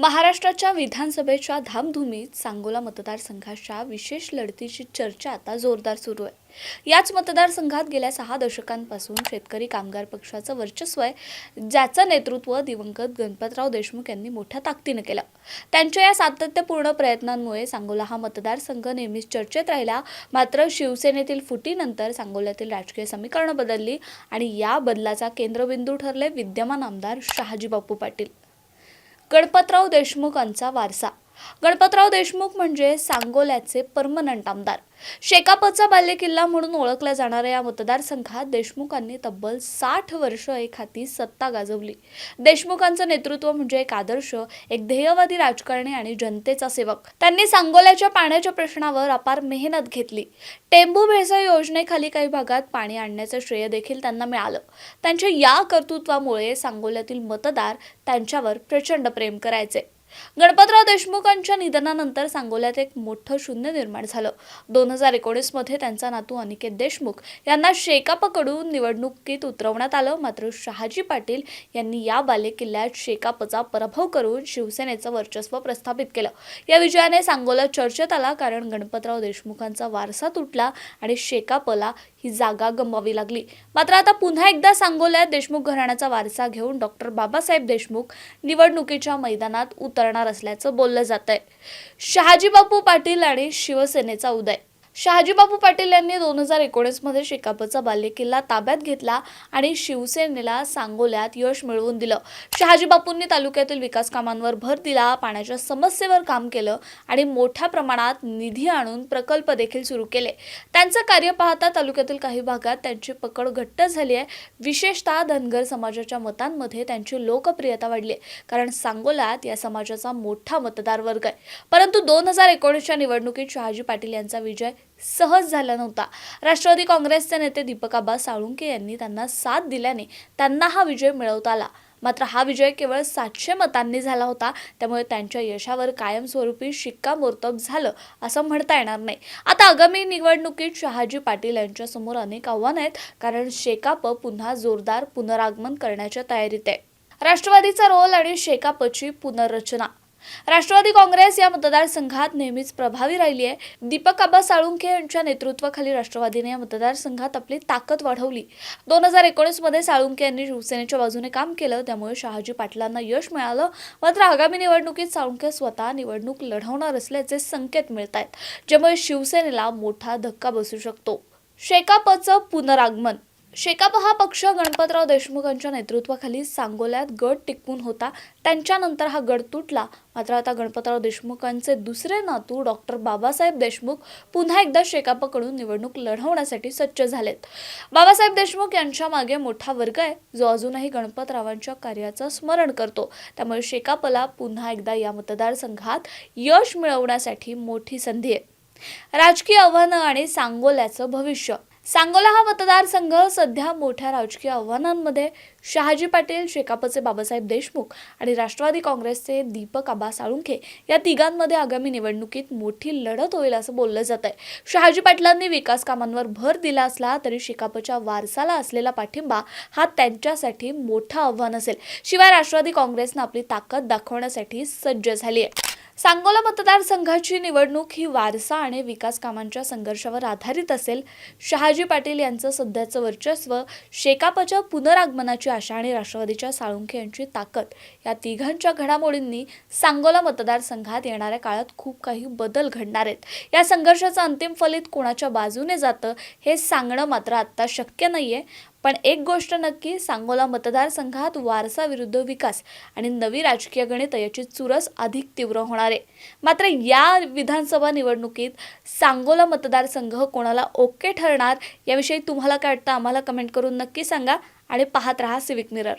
महाराष्ट्राच्या विधानसभेच्या धामधुमीत सांगोला मतदारसंघाच्या विशेष लढतीची चर्चा आता जोरदार सुरू आहे. याच मतदारसंघात गेल्या सहा दशकांपासून शेतकरी कामगार पक्षाचं वर्चस्व आहे ज्याचं नेतृत्व दिवंगत गणपतराव देशमुख यांनी मोठ्या ताकदीनं केलं. त्यांच्या या सातत्यपूर्ण प्रयत्नांमुळे सांगोला हा मतदारसंघ नेहमीच चर्चेत राहिला. मात्र शिवसेनेतील फुटीनंतर सांगोल्यातील राजकीय समीकरणं बदलली आणि या बदलाचा केंद्रबिंदू ठरले विद्यमान आमदार शहाजी बापू पाटील. गणपतराव देशमुखांचा वारसा. गणपतराव देशमुख म्हणजे सांगोल्याचे परमनंट आमदार. शेकापचा बालेकिल्ला म्हणून ओळखल्या जाणाऱ्या या मतदारसंघात देशमुखांनी तब्बल साठ वर्ष एक हाती सत्ता गाजवली. देशमुखांचं नेतृत्व म्हणजे एक आदर्श एक ध्येयवादी राजकारणी आणि जनतेचा सेवक. त्यांनी सांगोल्याच्या पाण्याच्या प्रश्नावर अपार मेहनत घेतली. टेंबू भेसळ योजनेखाली काही भागात पाणी आणण्याचं श्रेय देखील त्यांना मिळालं. त्यांच्या या कर्तृत्वामुळे सांगोल्यातील मतदार त्यांच्यावर प्रचंड प्रेम करायचे. गणपतराव देशमुखांच्या निधनानंतर सांगोल्यात एक मोठं शून्य निर्माण झालं. दोन हजार एकोणीसमध्ये त्यांचा नातू अनिकेत देशमुख यांना शेकापकडून निवडणुकीत उतरवण्यात आलं. मात्र शहाजी पाटील यांनी या बालेकिल्ल्यात शेकापचा पराभव करून शिवसेनेचं वर्चस्व प्रस्थापित केलं. या विजयाने सांगोला चर्चेत आला कारण गणपतराव देशमुखांचा वारसा तुटला आणि शेकापला ही जागा गमवावी लागली. मात्र आता पुन्हा एकदा सांगोल्यात देशमुख घराण्याचा वारसा घेऊन डॉक्टर बाबासाहेब देशमुख निवडणुकीच्या मैदानात उतर करणार असल्याचं बोललं जात आहे शहाजीबापू पाटील आणि शिवसेनेचा उदय शहाजीबापू पाटील यांनी दोन हजार एकोणीसमध्ये शेकापचा बाल्यकिल्ला ताब्यात घेतला आणि शिवसेनेला सांगोल्यात यश मिळवून दिलं. शहाजीबापूंनी तालुक्यातील विकास कामांवर भर दिला पाण्याच्या समस्येवर काम केलं आणि मोठ्या प्रमाणात निधी आणून प्रकल्प देखील सुरू केले. त्यांचं कार्य पाहता तालुक्यातील काही भागात त्यांची पकड घट्ट झाली आहे. विशेषतः धनगर समाजाच्या मतांमध्ये त्यांची लोकप्रियता वाढली आहे कारण सांगोल्यात या समाजाचा मोठा मतदार वर्ग आहे. परंतु दोन हजार एकोणीसच्या निवडणुकीत शहाजी पाटील यांचा विजय सहज झाला नव्हता. राष्ट्रवादी काँग्रेसचे नेते दीपक आबा साळुंके यांनी त्यांना साथ दिल्याने त्यांना हा विजय मिळवता आला. मात्र हा विजय केवळ सातशे मतांनी झाला होता. त्यामुळे त्यांच्या यशावर कायमस्वरूपी शिक्कामोर्तब झालं असं म्हणता येणार नाही. आता आगामी निवडणुकीत शहाजी पाटील यांच्यासमोर अनेक आव्हानं आहेत. कारण शेकाप पुन्हा जोरदार पुनरागमन करण्याच्या तयारीत आहे. राष्ट्रवादीचा रोल आणि शेकापची पुनर्रचना. राष्ट्रवादी काँग्रेस या मतदारसंघात नेहमीच प्रभावी राहिली आहे. दीपक आबा साळुंखे यांच्या नेतृत्वाखाली राष्ट्रवादीने या मतदारसंघात आपली ताकद वाढवली. दोन हजार एकोणीसमध्ये साळुंखे यांनी शिवसेनेच्या बाजूने काम केलं त्यामुळे शहाजी पाटलांना यश मिळालं. मात्र आगामी निवडणुकीत साळुंखे स्वतः निवडणूक लढवणार असल्याचे संकेत मिळत आहेत ज्यामुळे शिवसेनेला मोठा धक्का बसू शकतो. शेकापचं पुनरागमन शेकाप हा पक्ष गणपतराव देशमुखांच्या नेतृत्वाखाली सांगोल्यात गट टिकवून होता. त्यांच्यानंतर हा गड तुटला. मात्र आता गणपतराव देशमुखांचे दुसरे नातू डॉक्टर बाबासाहेब देशमुख पुन्हा एकदा शेकापकडून निवडणूक लढवण्यासाठी सज्ज झालेत. बाबासाहेब देशमुख यांच्या मागे मोठा वर्ग आहे. जो अजूनही गणपतरावांच्या कार्याचं स्मरण करतो. त्यामुळे शेकापला पुन्हा एकदा या मतदारसंघात यश मिळवण्यासाठी मोठी संधी आहे. राजकीय आव्हानं आणि सांगोल्याचं भविष्य. सांगोला हा मतदारसंघ सध्या मोठ्या राजकीय आव्हानांमध्ये. शहाजी पाटील शेकापचे बाबासाहेब देशमुख आणि राष्ट्रवादी काँग्रेसचे दीपक आबा साळुंखे या तिघांमध्ये आगामी निवडणुकीत मोठी लढत होईल असं बोललं जात आहे. शहाजी पाटलांनी विकास कामांवर भर दिला असला तरी शेकापच्या वारसाला असलेला पाठिंबा हा त्यांच्यासाठी मोठं आव्हान असेल. शिवाय राष्ट्रवादी काँग्रेसनं आपली ताकद दाखवण्यासाठी सज्ज झाली आहे. सांगोला मतदारसंघाची निवडणूक ही वारसा आणि विकास कामांच्या संघर्षावर आधारित असेल. शहाजी पाटील यांचं सध्याचं वर्चस्व शेकापच्या पुनरागमनाची आशा आणि राष्ट्रवादीच्या साळुंखे यांची ताकद या तिघांच्या घडामोडींनी सांगोला मतदारसंघात येणाऱ्या काळात खूप काही बदल घडणार आहेत. या संघर्षाचं अंतिम फलित कोणाच्या बाजूने जातं हे सांगणं मात्र आत्ता शक्य नाहीये. पण एक गोष्ट नक्की सांगोला मतदारसंघात वारसा विरुद्ध विकास आणि नवी राजकीय गणित याची चुरस अधिक तीव्र होणार आहे. मात्र या विधानसभा निवडणुकीत सांगोला मतदारसंघ कोणाला ओके ठरणार याविषयी तुम्हाला काय वाटतं आम्हाला कमेंट करून नक्की सांगा आणि पाहत राहा सिविक मिरर